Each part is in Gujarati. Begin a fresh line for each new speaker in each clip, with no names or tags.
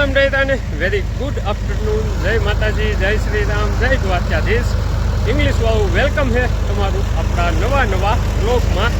રામ રહેતાને વેરી ગુડ આફ્ટરનૂન જય માતાજી, જય શ્રી રામ, જય દ્વારકાધીશ. ઇંગ્લિશ વાળું વેલકમ છે તમારું આપણા નવા નવા બ્લોગમાં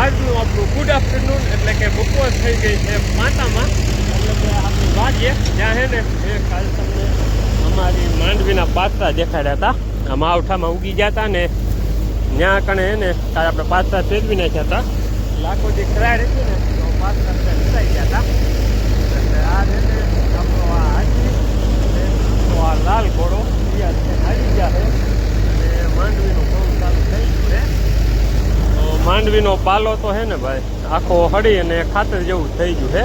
આજનું આપણું ગુડ આફ્ટરનૂન એટલે કે બપોર થઈ ગઈ છે માતામાં. એટલે કે આપણી વાડીએ જ્યાં છે ને એ કાલ તમને અમારી માંડવીના પાત્રા દેખાડ્યા હતા. આ માવઠામાં ઉગી ગયા હતા ને ત્યાં કણે હે ને કાલે આપણે પાત્રા ફેરવી નાખ્યા હતા. લાખો જે ખરાડ હતી ને પાત્રા ગયા હતા. આ છે ને આપણો આ હાજી અને તો આ લાલ ઘોડો આવી ગયા છે. અને માંડવીનું કામ ચાલુ થઈ ગયું છે. તો માંડવીનો પાલો તો છે ને ભાઈ, આખો હળી અને ખાતર જેવું થઈ ગયું છે.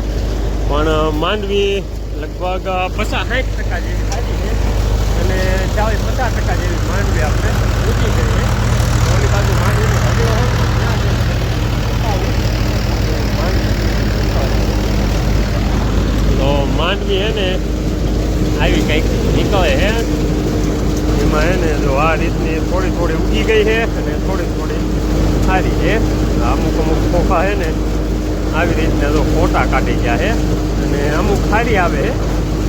પણ માંડવી લગભગ પચાસ સાઠ ટકા જેવી ખાધી છે. અને ચાલીસ પચાસ ટકા જેવી માંડવી આપણે ઊંચી ગઈ છે. ઓલી બાજુ માંડવીનો હળીઓ હોય તો માંડવી હે ને આવી કંઈક નીકળે છે એમાં હે ને જો આ રીતની થોડી થોડી ઉગી ગઈ છે અને થોડી થોડી સારી છે અમુક અમુક ખોખા છે ને આવી રીતના જો ફોટા કાઢી ગયા છે અને અમુક સારી આવે છે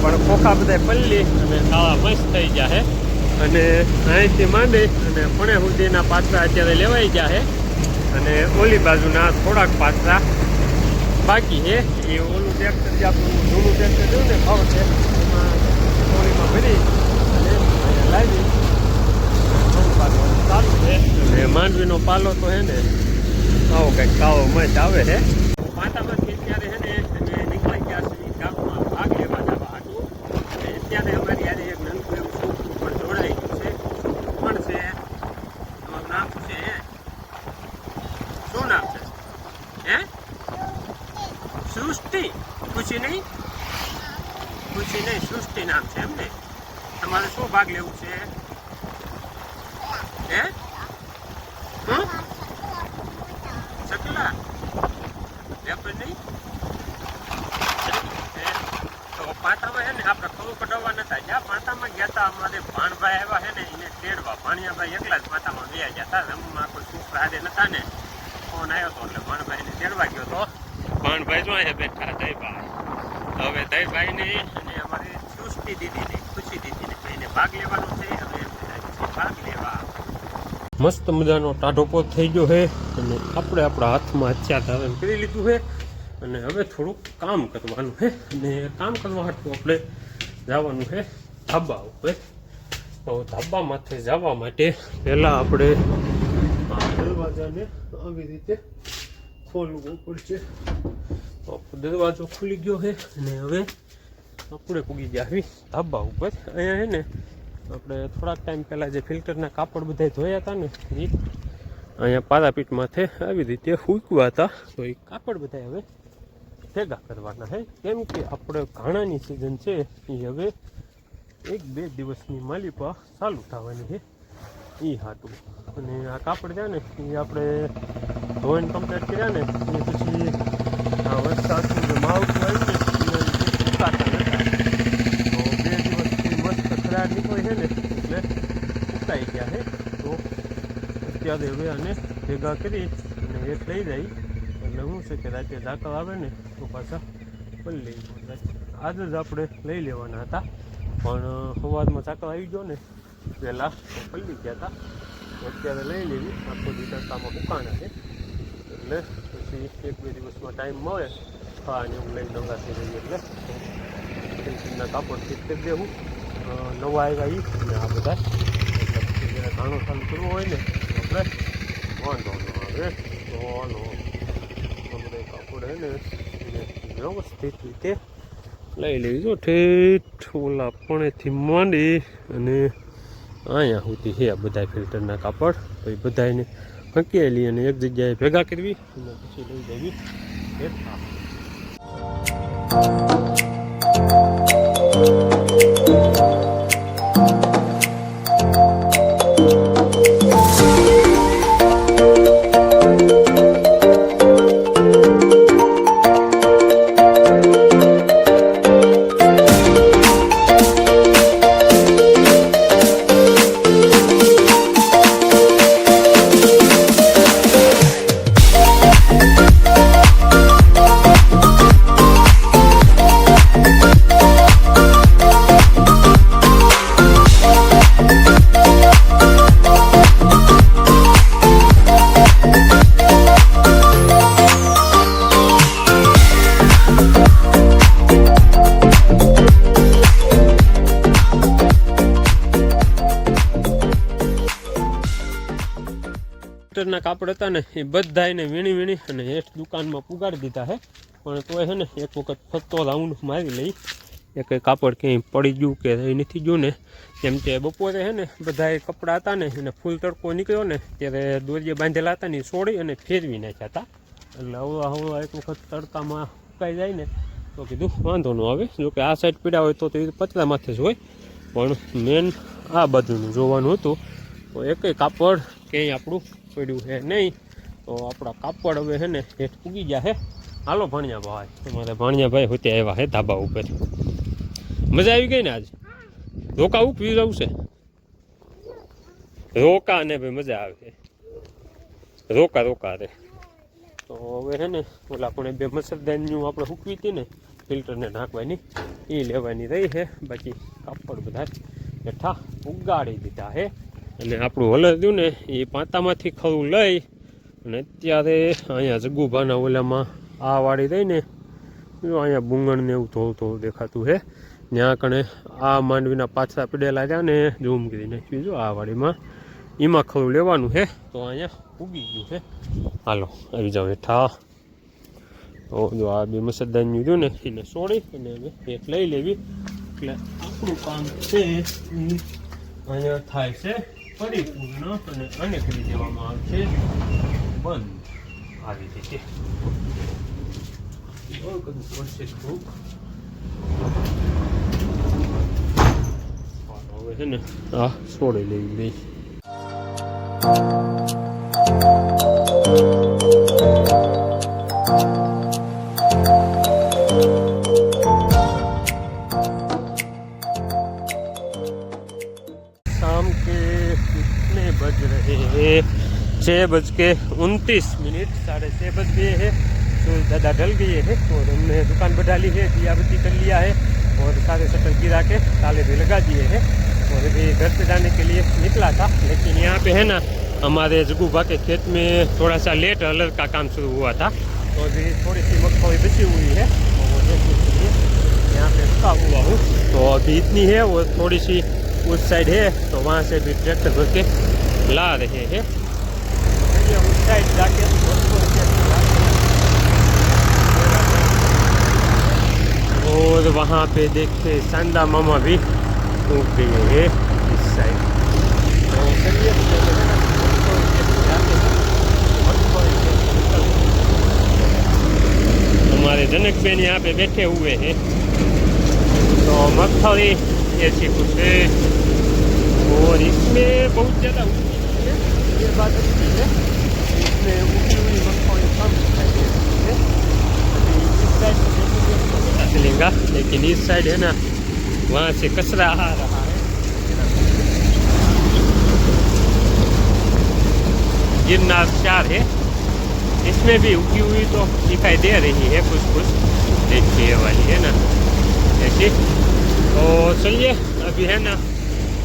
પણ ખોખા બધા પલ્લી અને કાળા મસ્ત થઈ ગયા છે અને અહીંથી માંડી અને પુણે સુધીના પાત્રા અત્યારે લેવાઈ ગયા છે અને ઓલી બાજુના થોડાક પાત્રા બાકી છે એ ઓલું ટ્રેક્ટર જે આપણું જૂનું ટ્રેક્ટર જોયું ને, ભાવ છે. થોડીમાં ભરી અને લાવી અને માંડવીનો પાલો તો હે ને આવો કંઈક કાવો મસ્ત આવે હે. માતામાંથી અત્યારે છે ને અમે નીકળી ગયા છીએ ગામમાં ભાગ લેવા જવા હતું અને અત્યારે અમારી યારે એક નંદુ એવું છોકરું પણ જોડાઈ ગયું છે પણ છે તમારું નામ શું છે શું નામ છે હે સૃષ્ટિ ખુશી નહીં ખુશી નહીં સૃષ્ટિ નામ છે એમ ને તમારે શું ભાગ લેવું છે. હે? શકલા અમારે ભાણભાઈ આવ્યા હે ને, એને તેડવા ભાણિયાભાઈ એકલા જ પાટામાં ગયા ગયા હતા. રમમાં નતા ને. ફોન આવ્યો હતો એટલે ભાણભાઈને તેડવા ગયો હતો ભાણભાઈ જો અહીંયા બેઠા, દહીભાઈ. અને અમારી સૃષ્ટિ દીદીને ખુશી બેને મસ્ત મજાનો ટાઢોપો થઈ ગયો છે અને આપણે આપણા હાથમાં હથિયાર ધારણ કરી લીધું છે અને હવે થોડુંક કામ કરવાનું છે અને કામ કરવા હાટું આપણે જવાનું છે ધાબા ઉપર. તો ધાબામાંથી જવા માટે પહેલાં આપણે દરવાજાને આવી રીતે ખોલવું પડશે. દરવાજો ખુલી ગયો છે અને હવે આપણે પૂગી ગયા આવી ધાબા ઉપર? અહીંયા છે ને આપણે થોડાક ટાઈમ પહેલાં જે ફિલ્ટરના કાપડ બધા ધોયા હતા ને એ અહીંયા પારાપીઠમાંથી આવી રીતે ફૂંકવા હતા તો એ કાપડ બધા હવે ભેગા કરવાના છે કેમ કે આપણે ઘાણાની સિઝન છે એ હવે એક બે દિવસની માલિપા ચાલુ થવાની છે. એ હાટું. અને આ કાપડ છે ને એ આપણે ધોઈને કમ્પ્લીટ કર્યા ને એ પછી આ વરસાદનું જે માવઠું આવ્યું ને એના લીધે સુકાતા નતા તો બે દિવસથી મસ્ત ખરાબ નીકળી છે ને એટલે સુકાઈ ગયા છે તો અત્યારે હવે આને ભેગા કરી અને એક લઈ જાય. એટલે શું છે કે રાતે ઝાકળ આવે ને તો પાછા પલ્લી આજે જ આપણે લઈ લેવાના હતા. પણ સવારમાં ઝાકળ આવી ગયો ને, પહેલાં તો પલ્લી ગયા હતા. અત્યારે લઈ લેવી. આખો દી ઉકાણા છે. એટલે પછી એક બે દિવસમાં ટાઈમ મળે. ખાવાની હું લઈ નવરા થઈ જઈએ એટલે પેન્સિલના કાપડ ફિટ કરી દેવું. નવા આવ્યા એ અને આ બધા. એટલે ઘાણો ચાલુ કરવો હોય ને આપણે વાંધો ન આવે આનો આપણે કાપડ હે ને વ્યવસ્થિત રીતે લઈ લેજો ઠેઠ ઓલા પણેથી માંડી અને અહીંયા સુધી છે બધા ફિલ્ટરના કાપડ પછી બધાને હંકેલી અને એક જગ્યાએ ભેગા કરવી અને પછી લઈ જવી હેઠા
Thank
પોલિસ્ટરના કાપડ હતા ને, એ બધા એને વીણી વીણી અને હેઠ દુકાનમાં પુગાડી દીધા છે પણ તોય છે ને, એક વખત ફરતો રાઉન્ડ મારી લઈ. એ કંઈ કાપડ ક્યાંય પડી ગયું કે એ નથી ગયું ને, કેમ કે બપોરે છે ને બધા કપડાં હતા ને, એને ફૂલ તડકો નીકળ્યો ને, ત્યારે દોરીએ બાંધેલા હતા ને, એ છોડી અને ફેરવી નાખ્યા હતા. એટલે હવળા હવળા એક વખત તડકામાં સુકાઈ જાય ને, તો કીધું વાંધો ન આવે. જોકે આ સાઈડ પીડા હોય તો તે એ પતરામાંથી જ હોય. પણ મેન આ બાજુનું જોવાનું હતું. તો એકેય કાપડ ક્યાંય આપણું પડ્યું છે નહીં તો આપણા કાપડ હવે છે ને હેઠ ઉગી ગયા છે. હાલો ભણ્યા ભાઈ. તમારે ભણ્યા ભાઈ હોતે આવ્યા છે ધાબા ઉપર. મજા આવી ગઈ ને આજ? રોકા ઉપવી જવું છે. રોકા ને ભાઈ મજા આવે. રોકા રોકા રે. તો હવે છે ને ઓલા આપણે બે મચ્છરદાનીનું આપણે હૂકવી હતી ને ફિલ્ટરને નાખવાની એ લેવાની રહી છે. બાકી કાપડ બધા હેઠા ઉગાડી દીધા છે. અને આપણું હલદ્યું ને, એ પાંતામાંથી ખરું લઈ અને અત્યારે અહીંયા જગુભાના ઓલામાં આ વાળી દઈને અહીંયા બુંગણ ને એવું થોડું થોડું દેખાતું છે ત્યાં કણે આ માંડવીના પાછા પડેલા રહ્યા ને ઝૂમ કરી નાખ્યું જો આ વાડીમાં એમાં ખરું લેવાનું છે તો અહીંયા ઉગી ગયું છે હાલો, આવી જાઓ હેઠા. તો જો આ બે મસદાન જોયું ને, એને છોડી અને અમે એક લઈ લેવી. એટલે આપણું કામ છે અહીંયા થાય છે. પરિપૂર્ણ અને આને કરી દેવામાં આવશે બંધ. આવી રીતે પડશે ખૂબ. હવે છે ને, આ છોડી લેવી બે छः बज के उनतीस मिनट, साढ़े छः बज गए हैं। सूरज दादा ढल गए हैं और हमने दुकान बढ़ा ली है दियाबत्ती कर लिया है और सारे शटर गिरा के ताले भी लगा दिए हैं। और अभी घर से जाने के लिए निकला था, लेकिन यहाँ पे है ना, हमारे जगूबा के खेत में थोड़ा सा लेट अलर का काम शुरू हुआ था। तो अभी थोड़ी सी मगफली बची हुई है और यहाँ पे रुका हुआ हूँ। तो अभी इतनी है वो थोड़ी सी उस साइड है तो वहाँ से भी ट्रैक्टर भर के ला रहे हैं चलिए उस साइड जाके उसको ला और वहाँ पे देखते सांदा मामा भी उग गए हैं इस साइड। तो। हमारे जनक बेन यहाँ पे बैठे हुए हैं। तो मगफली ऐसी कुछ है। और इसमें बहुत ज़्यादा है, ये बात अच्छी है। इसमें उगी हुई मगफली कम दिखाई दे रही है। चलेगा लेकिन इस साइड है ना, वहाँ से कचरा आ रहा है। गिरनार चार है। इसमें भी उगी हुई तो दिखाई दे रही है कुछ कुछ देखिए वाली है ना, ऐसी। तो चलिए, अभी है ना,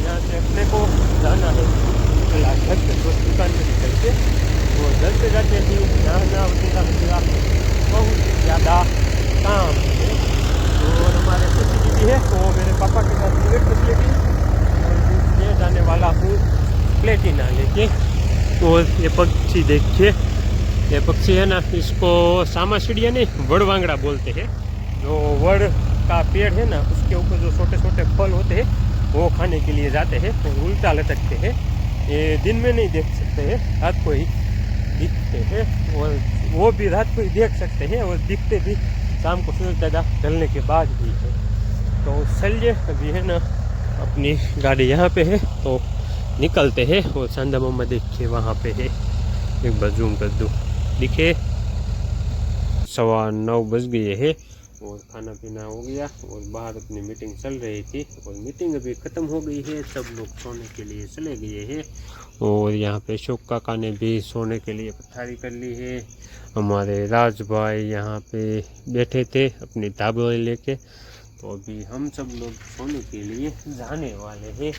यहाँ से अपने को जाना है। घर से तो दुकान में निकल के, वो घर से जाते भी यहाँ ना वगैरह बहुत ज़्यादा काम भी है। तो मेरे पापा के साथ बुलेट बस लेके और ये जाने वाला हूँ प्लेटिना लेके। तो ये पक्षी देखिए। ये पक्षी है ना, इसको सामाचिड़िया नहीं वड़वांगड़ा बोलते हैं। जो वड़ का पेड़ है ना, उसके ऊपर जो छोटे छोटे फल होते हैं, वो खाने के लिए जाते हैं तो उल्टा लटकते हैं। ये दिन में नहीं देख सकते हैं, रात को ही दिखते हैं। और वो भी रात को ही देख सकते हैं, और दिखते भी। शाम को सूरज दादा ढलने के बाद भी है। तो चलिए, अभी है ना, अपनी गाड़ी यहाँ पे है तो निकलते हैं और सांदा मोहम्मद देखिए वहाँ पे है। एक बार जूम कर दूँ। दिखे? सवा नौ बज गए है और खाना पीना हो गया और बाहर अपनी मीटिंग चल रही थी और मीटिंग अभी ख़त्म हो गई है, सब लोग सोने के लिए चले गए हैं और यहाँ पे अशोक काका ने भी सोने के लिए पथारी कर ली है। हमारे राज भाई यहाँ पे बैठे थे अपनी ताबे लेके तो अभी हम सब लोग सोने के लिए जाने वाले हैं।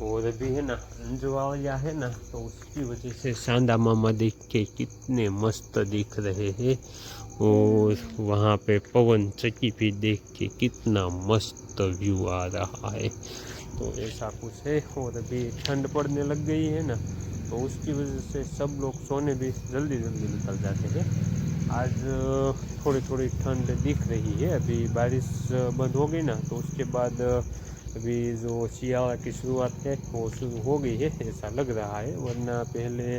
और अभी है ना अंजुआवलिया है ना तो उसकी वजह से सांदा मामा देख के कितने मस्त दिख रहे हैं। और वहाँ पे पवन चक्की भी देख के कितना मस्त व्यू आ रहा है। तो ऐसा कुछ है, और अभी ठंड पड़ने लग गई है ना तो उसकी वजह से सब लोग सोने भी जल्दी जल्दी निकल जाते हैं। आज थोड़ी थोड़ी ठंड दिख रही है। अभी बारिश बंद हो गई ना तो उसके बाद अभी जो शियाला की शुरुआत है, वो शुरू हो गई है, ऐसा लग रहा है, वरना पहले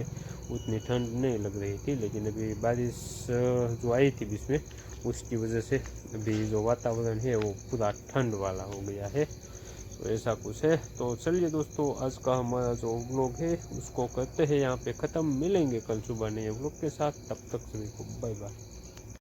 उतनी ठंड नहीं लग रही थी, लेकिन अभी बारिश जो आई थी बीच में, उसकी वजह से अभी जो वातावरण है, वो पूरा ठंड वाला हो गया है। तो ऐसा कुछ है। तो चलिए दोस्तों, आज का हमारा जो ब्लॉग है, उसको करते हैं। यहाँ पे ख़त्म। मिलेंगे कल सुबह नए ब्लॉग के साथ। तब तक सभी को बाय बाय